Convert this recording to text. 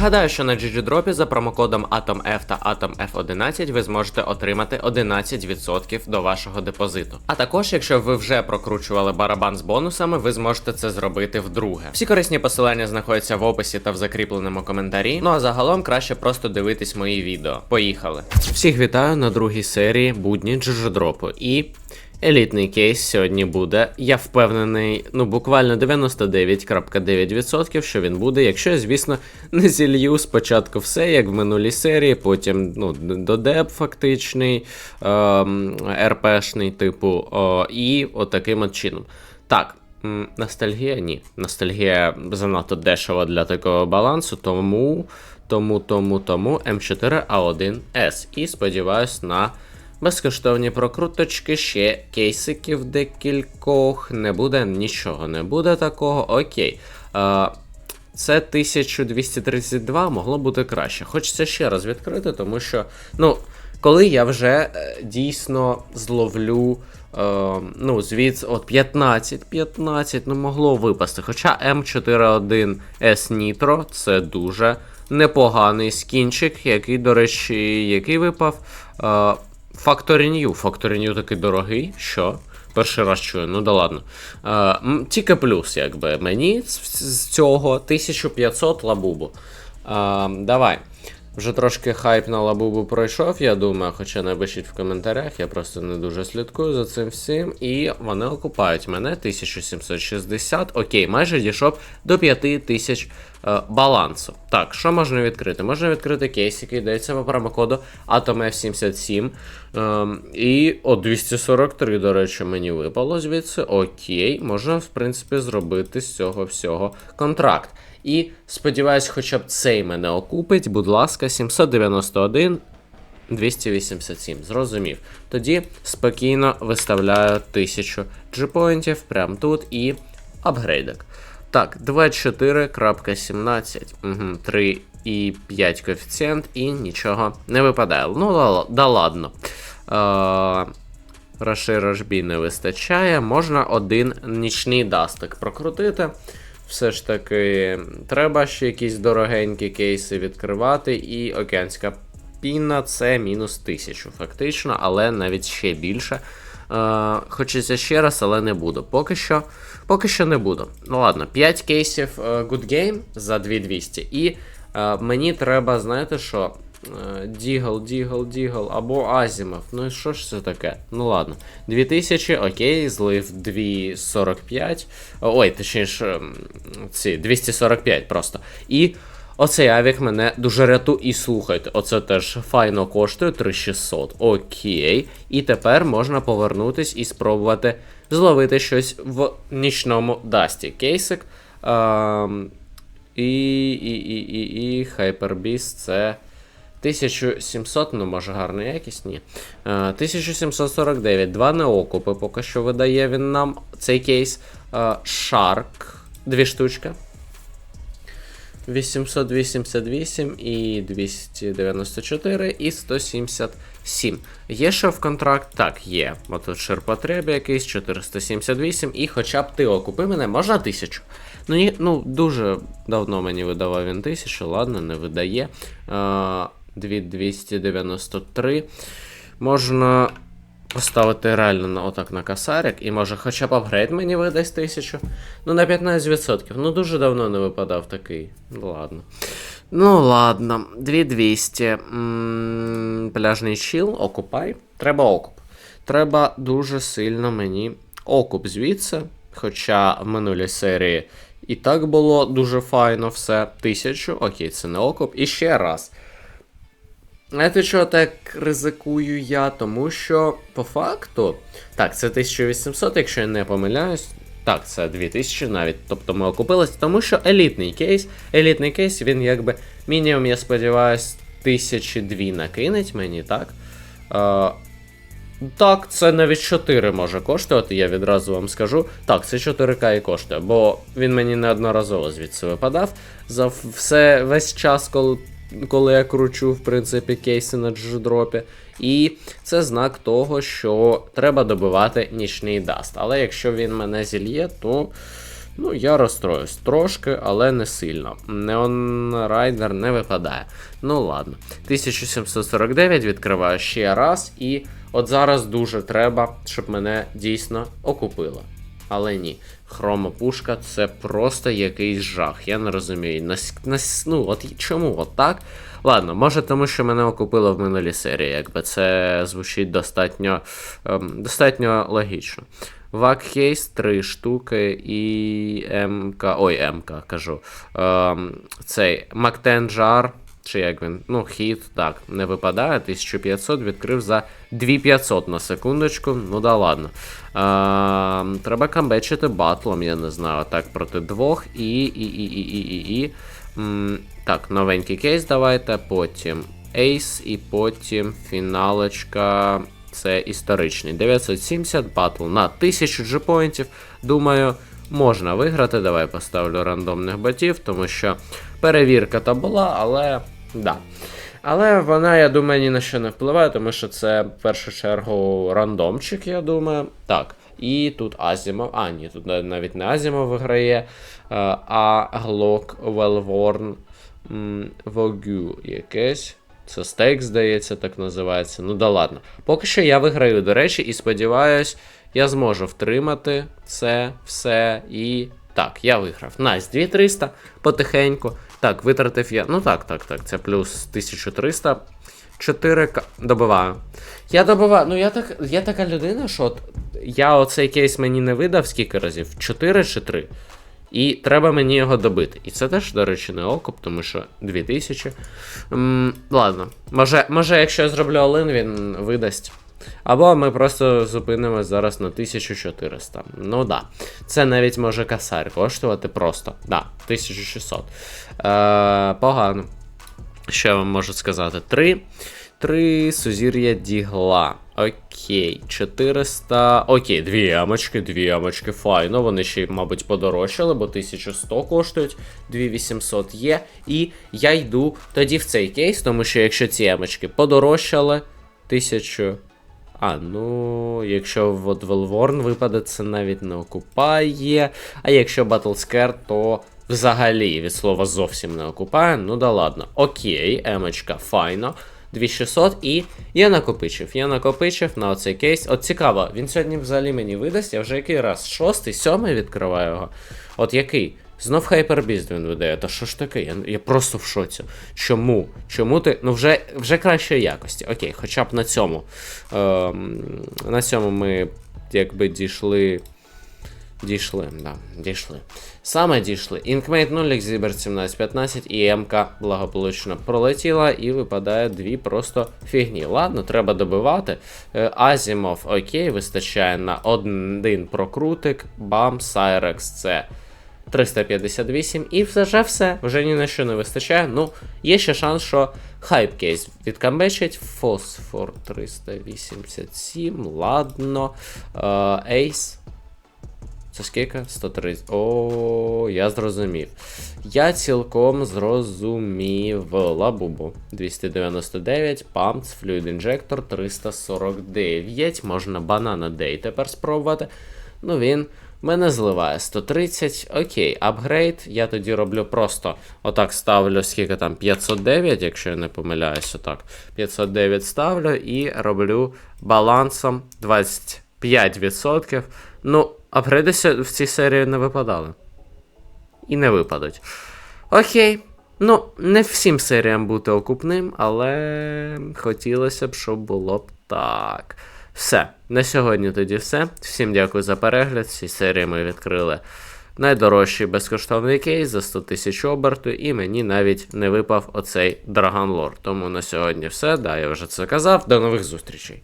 Нагадаю, що на GGDrop за промокодом AtomF та AtomF11 ви зможете отримати 11% до вашого депозиту. А також, якщо ви вже прокручували барабан з бонусами, ви зможете це зробити вдруге. Всі корисні посилання знаходяться в описі та в закріпленому коментарі. Ну а загалом краще просто дивитись мої відео. Поїхали! Всіх вітаю на другій серії будні GGDrop. І Елітний кейс сьогодні буде. Я впевнений, ну буквально 99.9%, що він буде, якщо я, звісно, не зілью спочатку все, як в минулій серії, потім ну, додеп фактичний, ем, РПшний, типу, о, і отаким от чином. Так. Ностальгія ні. Ностальгія занадто дешева для такого балансу, тому, тому, тому, тому М4А1С. І сподіваюсь на Безкоштовні прокруточки, ще кейсиків декількох. Не буде, нічого не буде такого. Окей. А, це 1232 могло бути краще. Хочеться ще раз відкрити, тому що, ну, коли я вже е, дійсно зловлю. Е, ну, звідси от 15, 15, ну могло випасти. Хоча М41S Nitro це дуже непоганий скінчик, який, до речі, який випав. Е, Factory New такий дорогий. Що? Перший раз чую, ну да ладно. Е, тільки плюс, якби мені з, цього 1500 лабубу. Е, давай. Вже трошки хайп на лабубу пройшов, я думаю, хоча напишіть в коментарях, я просто не дуже слідкую за цим всім. І вони окупають мене 1760. Окей, майже дійшов до 5000 е, балансу. Так, що можна відкрити? Можна відкрити кейс, який дається по промокоду AtomF77. Ем, і о 243, до речі, мені випало звідси. Окей, можна, в принципі, зробити з цього всього контракт. І сподіваюсь, хоча б цей мене окупить, будь ласка, 791. 287, зрозумів. Тоді спокійно виставляю 1000 джипоінтів прямо тут і апгрейдик. Так, 24.17, угу, 3 і 5 коефіцієнт, і нічого не випадає. Ну, да, ладно. Е, Раши не вистачає. Можна один нічний дастик прокрутити. Все ж таки, треба ще якісь дорогенькі кейси відкривати, і океанська піна це мінус 1000, фактично, але навіть ще більше. Е, Хочеться ще раз, але не буду. Поки що поки що не буду. Ну ладно, 5 кейсів е, Good Game за 2200. І е, мені треба, знаєте що? Дігл, Дігл, Дігл або Азімов. Ну і що ж це таке? Ну ладно. 2000, окей, злив 245. Ой, точніше, ці 245 просто. І оцей авік мене дуже рятує. І слухайте, оце теж файно коштує 3600. Окей. І тепер можна повернутись і спробувати зловити щось в нічному дасті. Кейсик. Ем, і, і, і, і, і Hyperbeast це. 1700, ну може гарна якість, ні. Е, 1749, два неокупи поки що видає він нам цей кейс. Е, Shark, дві штучки. 888 і 294 і 177. Є ще в контракт? Так, є. Отут ширпотреб якийсь, 478, і хоча б ти окупи мене, можна 1000. Ну, ні, ну, дуже давно мені видавав він 1000, ладно, не видає. Е, 2293. Можна поставити реально на, отак на касарик, і може хоча б апгрейд мені видасть 1000. Ну, на 15%. Ну, дуже давно не випадав такий. Ну, ладно. Ну, ладно, 2200. М-м, пляжний чіл, окупай. Треба окуп. Треба дуже сильно мені окуп звідси. Хоча в минулій серії і так було дуже файно все. 1000. Окей, це не окуп. І ще раз. Знаєте, чого так ризикую я? Тому що по факту. Так, це 1800, якщо я не помиляюсь. Так, це 2000 навіть. Тобто ми окупились, тому що елітний кейс. Елітний кейс, він якби мінімум, я сподіваюсь, тисячі дві накинеть мені, так? Е, так, це навіть 4 може коштувати, я відразу вам скажу. Так, це 4К і коштує, бо він мені неодноразово звідси випадав. За все весь час, коли коли я кручу, в принципі, кейси на дждропі. І це знак того, що треба добивати нічний даст. Але якщо він мене зільє, то Ну, я розстроюсь трошки, але не сильно. Неон Райдер не випадає. Ну ладно. 1749 відкриваю ще раз, і от зараз дуже треба, щоб мене дійсно окупило. Але ні, хромопушка це просто якийсь жах. Я не розумію. Нас, нас, ну, от чому от так? Ладно, може тому, що мене окупило в минулій серії, якби це звучить достатньо, ем, достатньо логічно. Вакхейс 3 штуки і МК. Ой, МК кажу. Ем, цей Мактенджар. Чи як він? Ну, хід, так, не випадає. 1500 відкрив за 2500 на секундочку. Ну да ладно. Ем, треба камбечити батлом, я не знаю, так, проти двох. І. і, і, і, і, і, і. М, так, новенький кейс давайте, потім Ейс і потім фіналочка. Це історичний. 970 батл на 1000 джипоінтів. Думаю, можна виграти. Давай поставлю рандомних ботів, тому що перевірка та була, але. Да. Але вона, я думаю, ні на що не впливає, тому що це в першу чергу рандомчик, я думаю. Так. І тут Азімов. А, ні, тут навіть не Азімов виграє, е, а Глок Велворн Вогю якесь. Це стейк, здається, так називається. Ну да ладно. Поки що я виграю, до речі, і сподіваюсь, я зможу втримати це все. І. Так, я виграв. Найс, 2300 потихеньку. Так, витратив я. Ну так, так, так. Це плюс 1300. 4 к добиваю. Я добиваю. Ну, я так, я така людина, що от я оцей кейс мені не видав скільки разів? 4 чи 3. І треба мені його добити. І це теж, до речі, не окуп, тому що 2000. М, ладно. Може, може, якщо я зроблю Олин, він видасть. Або ми просто зупинимось зараз на 1400. Ну да. Це навіть може касар коштувати просто. Да, 1600. Е, погано. Що я вам можу сказати? 3. 3 сузір'я дігла. Окей, 400. Окей, дві ямочки, дві ямочки, файно. Вони ще, мабуть, подорожчали, бо 1100 коштують, 2800 є. І я йду тоді в цей кейс, тому що якщо ці ямочки подорожчали, 1000. А, ну, якщо от Велворн випаде, це навіть не окупає. А якщо Battlescare, то взагалі від слова зовсім не окупає. Ну да ладно. Окей, емочка, файно. 2600 і я накопичив. Я накопичив на оцей кейс. От цікаво, він сьогодні взагалі мені видасть. Я вже який раз? Шостий, сьомий відкриваю його. От який? Знов Hyperbeast він видає. Та що ж таке? Я, я просто в шоці. Чому? Чому ти. Ну, вже вже кращої якості. Окей, хоча б на цьому. Ем, на цьому ми якби дійшли. Дійшли, да, дійшли. Саме дійшли. Інкмейт 0, Exhibert 1715 і МК благополучно пролетіла і випадає дві просто фігні. Ладно, треба добивати. Е, Азімов, окей, вистачає на один прокрутик. Бам, Сайрекс це 358. І вже все, вже ні на що не вистачає. Ну, є ще шанс, що хайпкейс відкамбечить. Фосфор 387. Ладно. Ейс. Це скільки? 130. О, я зрозумів. Я цілком зрозумів. Лабубу 299, памц, флюїд інжектор 349. Можна банана дей тепер спробувати. Ну він мене зливає 130. Окей, апгрейд. Я тоді роблю просто отак ставлю, скільки там 509, якщо я не помиляюсь, отак. 509 ставлю і роблю балансом 25%. Ну. Апгрейди в цій серії не випадали. І не випадуть. Окей. Ну, не всім серіям бути окупним, але хотілося б, щоб було б так. Все. На сьогодні тоді все. Всім дякую за перегляд. Ці серії ми відкрили найдорожчий безкоштовний кейс за 100 тисяч оберту, і мені навіть не випав оцей Драгонлор. Тому на сьогодні все. Да, я вже це казав. До нових зустрічей.